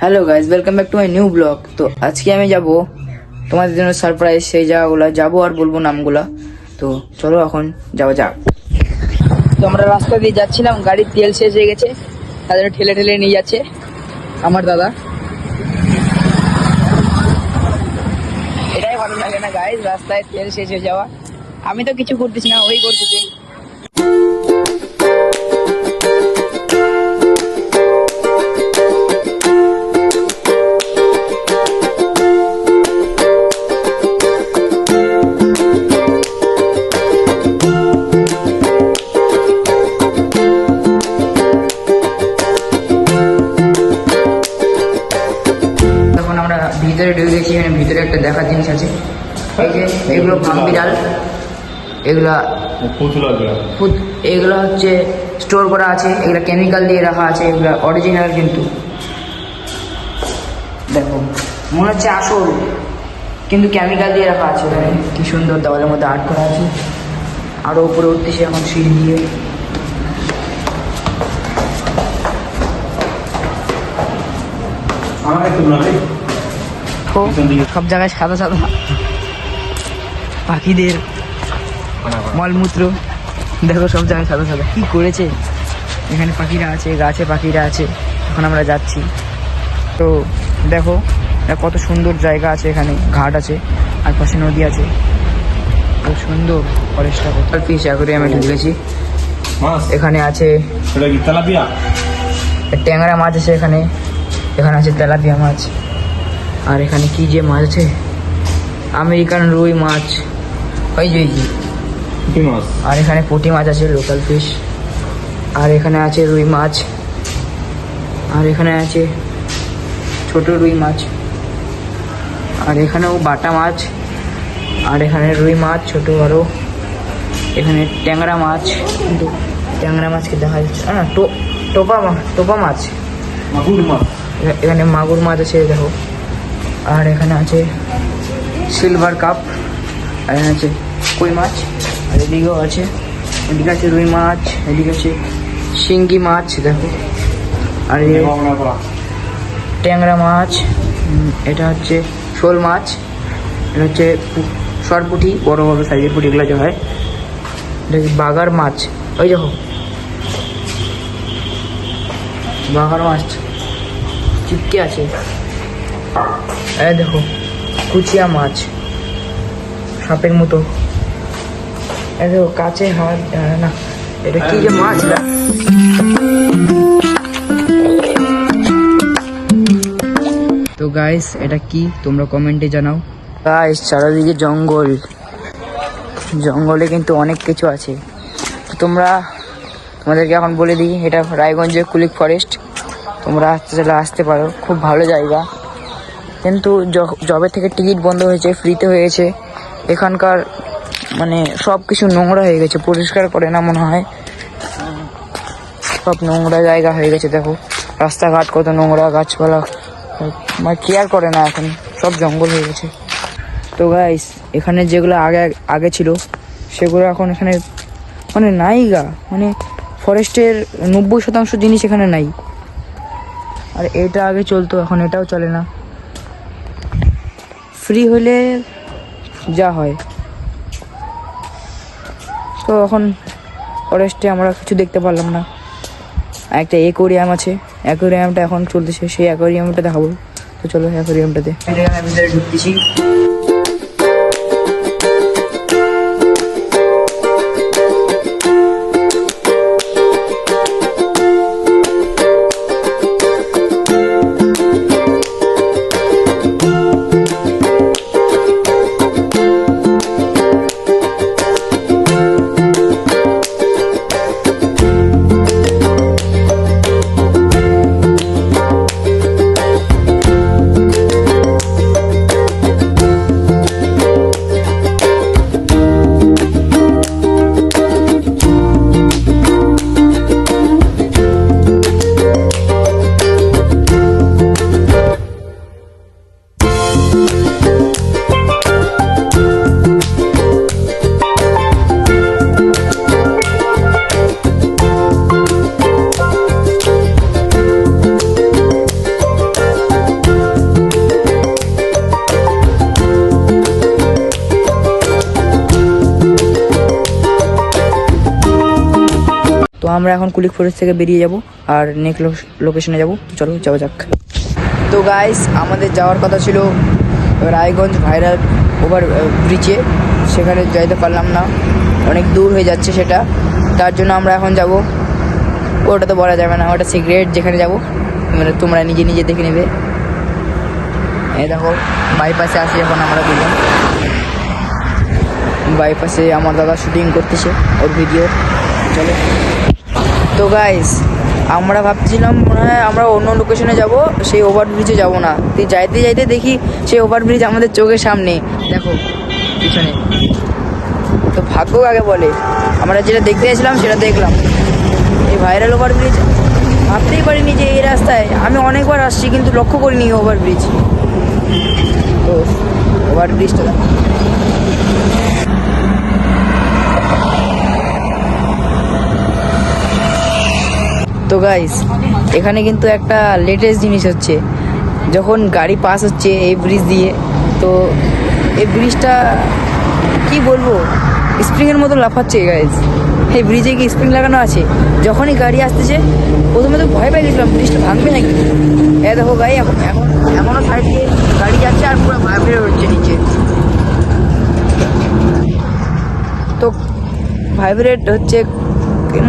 Hello guys welcome back to my new blog তো আজকে আমি যাব তোমাদের জন্য সারপ্রাইজ সেই জায়গাগুলো। যাব আর বলব নামগুলো। তো চলো এখন যাওয়া যাক। তো আমরা রাস্তা দিয়ে যাচ্ছিলাম। গাড়ির তেল শেষ হয়ে গেছে। তাদের ঠেলে ঠেলে নিয়ে যাচ্ছে আমার দাদা। এটাই ভালো লাগে না গাইজ রাস্তায় তেল শেষ হয়ে যাওয়া। আমি তো কিছু করতেছি না, ওই করতেছি। এগুলো ফার্ম বিড়াল এগুলা এগুলো হচ্ছে স্টোর করা আছে এগুলো কেমিক্যাল দিয়ে রাখা আছে এগুলো অরিজিনাল কিন্তু। দেখো মনে হচ্ছে আসল কিন্তু কেমিক্যাল দিয়ে রাখা আছে এখানে। কি সুন্দর দেওয়ালের মধ্যে আর্ট করা আছে। আরও উপরে উঠতেছে এখন সিঁড়ি দিয়ে। সব জায়গায় সাদা সাদা। পাখিদের মলমূত্র। দেখো সব জায়গায় সাদা সাদা। কি করেছে? এখানে পাখিরা আছে গাছে পাখিরা আছে। এখন আমরা যাচ্ছি। তো দেখো কত সুন্দর জায়গা আছে এখানে। ঘাট আছে আর পাশে নদী আছে। খুব সুন্দর ফরেস্টটা কোথাও পিস অ্যাকোরিয়ামে ঢুকেছি মাছ? এখানে আছে ট্যাংরা মাছ আছে এখানে। এখানে আছে তেলাপিয়া মাছ। আর এখানে কি যে মাছ আছে? আমেরিকান রুই মাছ। ওই যে কি মাছ। আর এখানে পুঁটি মাছ আছে লোকাল ফিশ আর এখানে আছে রুই মাছ। আর এখানে আছে ছোট রুই মাছ। আর এখানেও বাটা মাছ। আর এখানে রুই মাছ ছোট আরও এখানে ট্যাংরা মাছ। ট্যাংরা মাছকে দেখা যাচ্ছে? না টো টোপা মাছ টোপা মাছ। মাগুর মাছ। এখানে মাগুর মাছ আছে দেখো। আর এখানে আছে সিলভার কাপ আর এখানে আছে কই মাছ? আর এদিকেও আছে, এদিকে আছে রুই মাছ, এদিকে আছে শিঙ্গি মাছ, দেখো। আর ট্যাংরা মাছ এটা হচ্ছে শোল মাছ, এটা হচ্ছে সরপুটি, বড় বড় সাইজের পুটি এগুলো যে হয়। এটা হচ্ছে বাগার মাছ। ওই দেখো। বাগার মাছ চিপকে আছে। এই দেখো, কুচিয়া মাছ। সাপের মতো। দেখো কাছে হাত না, এটা কি যে মাছ? তো গাইস এটা কি? তোমরা কমেন্টে জানাও। গাইস চারিদিকে জঙ্গল। জঙ্গলে কিন্তু অনেক কিছু আছে। তোমরা, তোমাদেরকে এখন বলে দিই, এটা রায়গঞ্জের কুলিক ফরেস্ট তোমরা আসতে চাইলে আসতে পারো, খুব ভালো জায়গা। কিন্তু যবে থেকে টিকিট বন্ধ হয়েছে ফ্রিতে হয়েছে। এখানকার মানে সব কিছু নোংরা হয়ে গেছে, পরিষ্কার করে না মনে হয়। সব নোংরা জায়গা হয়ে গেছে, দেখো। রাস্তাঘাট কত নোংরা, গাছপালা। মানে কেয়ার করে না এখন? সব জঙ্গল হয়ে গেছে। তো গাইস এখানে যেগুলো আগে আগে ছিল, সেগুলো এখন এখানে মানে নাই গা। মানে ফরেস্টের নব্বই শতাংশ জিনিস এখানে নাই। আর এটা আগে চলতো, এখন এটাও চলে না। ফ্রি হলে যা হয়। তো এখন ফরেস্টে আমরা কিছু দেখতে পারলাম না। একটা অ্যাকোরিয়াম আছে। অ্যাকোরিয়ামটা এখন চলতেছে। সেই অ্যাকোরিয়ামটা দেখাবো। তো চলো অ্যাকোরিয়ামটাতে ঢুকতেছি। আমরা এখন কুলিক ফরেস্ট থেকে বেরিয়ে যাব আর নেক্সট লোকেশনে যাব। চলো, যাওয়া যাক। তো গাইস আমাদের যাওয়ার কথা ছিল রায়গঞ্জ ভাইরাল ওভার ব্রিজে সেখানে যাইতে পারলাম না। অনেক দূর হয়ে যাচ্ছে সেটা। তার জন্য আমরা এখন যাব। ওটা তো বলা যাবে না, ওটা সিগারেট যেখানে যাব। মানে তোমরা নিজে নিজে দেখে নেবে। এই দেখো বাইপাসে আসি এখন আমরা দুজন। বাইপাসে আমার দাদা শুটিং করতেছে ওর ভিডিও চলো। তো গাইস আমরা ভাবছিলাম মনে হয় আমরা অন্য লোকেশনে যাব, সেই ওভারব্রিজে যাব না। তুই যাইতে যাইতে দেখি সেই ওভারব্রিজ আমাদের চোখের সামনে। দেখো, পিছনে। তো ভাগ্য আগে বলে? আমরা যেটা দেখতে গেছিলাম সেটা দেখলাম। এই ভাইরাল ওভারব্রিজ ভাবতেই পারিনি যে এই রাস্তায়। আমি অনেকবার আসছি কিন্তু লক্ষ্য করিনি ওভারব্রিজ তো ওভারব্রিজটা তো গাইস এখানে কিন্তু একটা লেটেস্ট জিনিস হচ্ছে। যখন গাড়ি পাস হচ্ছে এই ব্রিজ দিয়ে, তো এই ব্রিজটা কি বলব? স্প্রিংয়ের মতো লাফাচ্ছে গাইস এই ব্রিজে কি স্প্রিং লাগানো আছে? যখনই গাড়ি আসতেছে, প্রথমে তো ভয় পেয়ে গেছিলাম ব্রিজটা ভাঙবে নাকি? এ দেখো গাই এখন এখন, এমনও সাইড দিয়ে গাড়ি যাচ্ছে আর পুরো ভাইব্রেট হচ্ছে নিচে। তো ভাইব্রেট হচ্ছে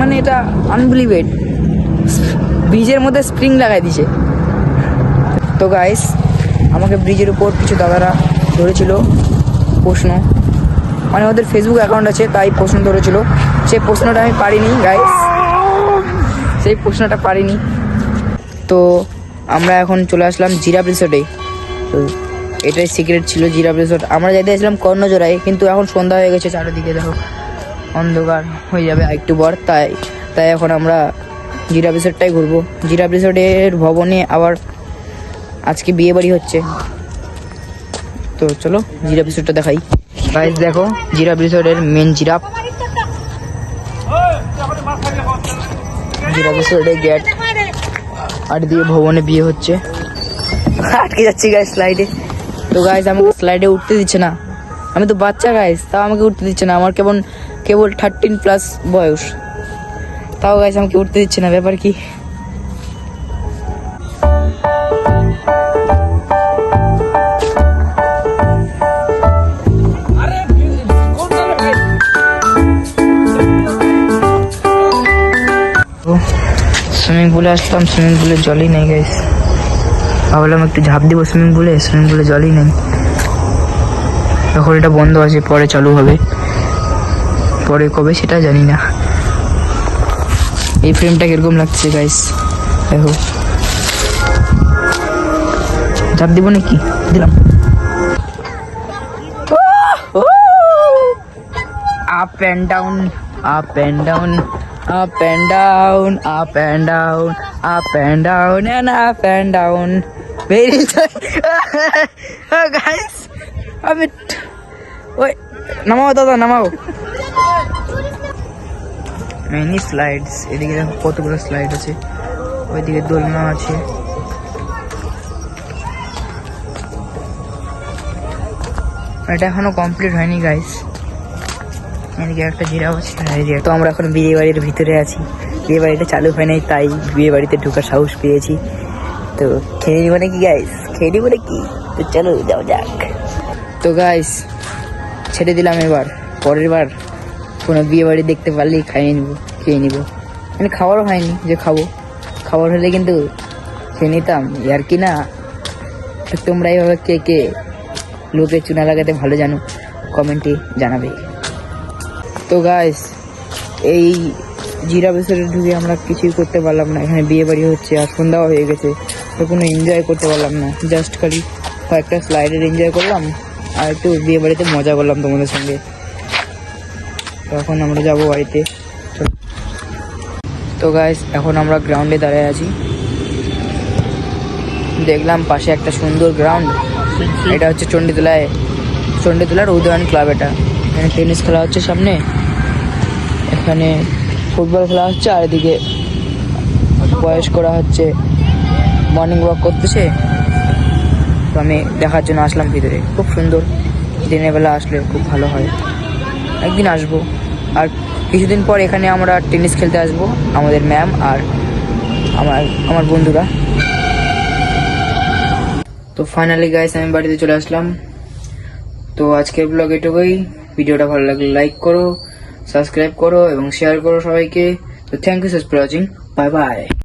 মানে এটা আনবিলিভেড ব্রিজের মধ্যে স্প্রিং লাগাই দিছে। তো গাইস আমাকে ব্রিজের উপর কিছু দাদারা ধরেছিল, প্রশ্ন। মানে ওদের ফেসবুক অ্যাকাউন্ট আছে, তাই প্রশ্ন ধরেছিল। সেই প্রশ্নটা আমি পারিনি গাইস সেই প্রশ্নটা পারিনি। তো আমরা এখন চলে আসলাম জিরাপ রিসোর্টে তো এটাই সিক্রেট ছিল জিরাপ রিসোর্ট আমরা যাইতে আসলাম কর্ণজোড়ায়, কিন্তু এখন সন্ধ্যা হয়ে গেছে চারিদিকে, দেখো। অন্ধকার হয়ে যাবে একটু পর, তাই। তাই এখন আমরা জিরাপ রিসোর্টটাই ঘুরবো। জিরাপ রিসোর্টের ভবনে আবার আজকে বিয়ে বাড়ি হচ্ছে। তো চলো জিরাপ রিসোর্টটা দেখাই। গাইস দেখো জিরাপ রিসোর্টের মেন জিরাপ জিরাপ রিসোর্টের গেট আর দিয়ে ভবনে বিয়ে হচ্ছে। আটকে যাচ্ছি গাইস স্লাইডে তো গাইস আমাকে স্লাইডে উঠতে দিচ্ছে না। আমি তো বাচ্চা গাইস তাও আমাকে উঠতে দিচ্ছে না। আমার কেমন কেবল থার্টিন প্লাস বয়স। তাও গাইস আমাকে উঠতে দিচ্ছে না, ব্যাপার কি? সুইমিং পুলে আসলাম সুইমিং পুলে জলই নেই গাইস ভাবলাম একটু ঝাঁপ দিব সুইমিং পুলে সুইমিং পুলে জলই নেই। এখন এটা বন্ধ আছে, পরে চালু হবে। পরে কবে সেটা জানি না। এই ফ্রেমটা কীরকম লাগছে গাইস দেখো ঝাঁপ দিব নাকি? দিলাম। Up and down up and down up and down up and down up and down and up and down very guys আমি ওই নামাও, দাদা, নামাও। মেনি স্লাইডস এদিকে দেখো কতগুলো স্লাইড আছে। ওইদিকে দোলনা আছে। এটা এখনও কমপ্লিট হয়নি গাইস এদিকে একটা জিরাও আছে এদিকে- তো আমরা এখন বিয়ে বাড়ির ভিতরে আছি। বিয়ে বাড়িটা চালু হয় নাই, তাই বিয়ে বাড়িতে ঢোকার সাহস পেয়েছি। তো খেয়ে নিবো নাকি গাইস খেয়ে নিবো নাকি? তো চলো যাও যাক। তো গাইস ছেড়ে দিলাম এবার। পরের বার কোনো বিয়ে বাড়ি দেখতে পারলেই খাইয়ে নিবো, খেয়ে নিবো। মানে খাবারও হয়নি যে খাব। খাবার হলে কিন্তু খেয়ে নিতাম। আর কি না? তোমরা এইভাবে কে কে লোকে চুনা লাগাতে ভালো জানো, কমেন্টে জানাবে। তো গাইস এই জিরা বেসরে ঢুকে আমরা কিছুই করতে পারলাম না। এখানে বিয়ে বাড়ি হচ্ছে, আর সন্ধ্যাও হয়ে গেছে। তো কোনো এনজয় করতে পারলাম না। জাস্ট খালি কয়েকটা স্লাইডের এনজয় করলাম, আর একটু বিয়ে বাড়িতে মজা করলাম তোমাদের সঙ্গে। তখন আমরা যাব বাড়িতে। তো গাইস এখন আমরা গ্রাউন্ডে দাঁড়িয়ে আছি। দেখলাম পাশে একটা সুন্দর গ্রাউন্ড এটা হচ্ছে চণ্ডীতলায়। চণ্ডীতলার উদয়ন ক্লাব এটা। এখানে টেনিস খেলা হচ্ছে সামনে। এখানে ফুটবল খেলা হচ্ছে আর এদিকে বয়স্করা হচ্ছে মর্নিং ওয়াক করতেছে। তো আমি দেখার জন্য আসলাম ভিতরে। খুব সুন্দর। দিনের বেলা আসলে খুব ভালো হয়। একদিন আসব। আর কিছুদিন পর এখানে আমরা টেনিস খেলতে আসব, আমাদের ম্যাম আর আমার আমার বন্ধুরা। তো ফাইনালি গাইস আমি বাড়িতে চলে আসলাম। তো আজকের ব্লগ এটুকুই। ভিডিওটা ভালো লাগলে লাইক করো সাবস্ক্রাইব করো এবং শেয়ার করো সবাইকে। তো thank you so for watching bye bye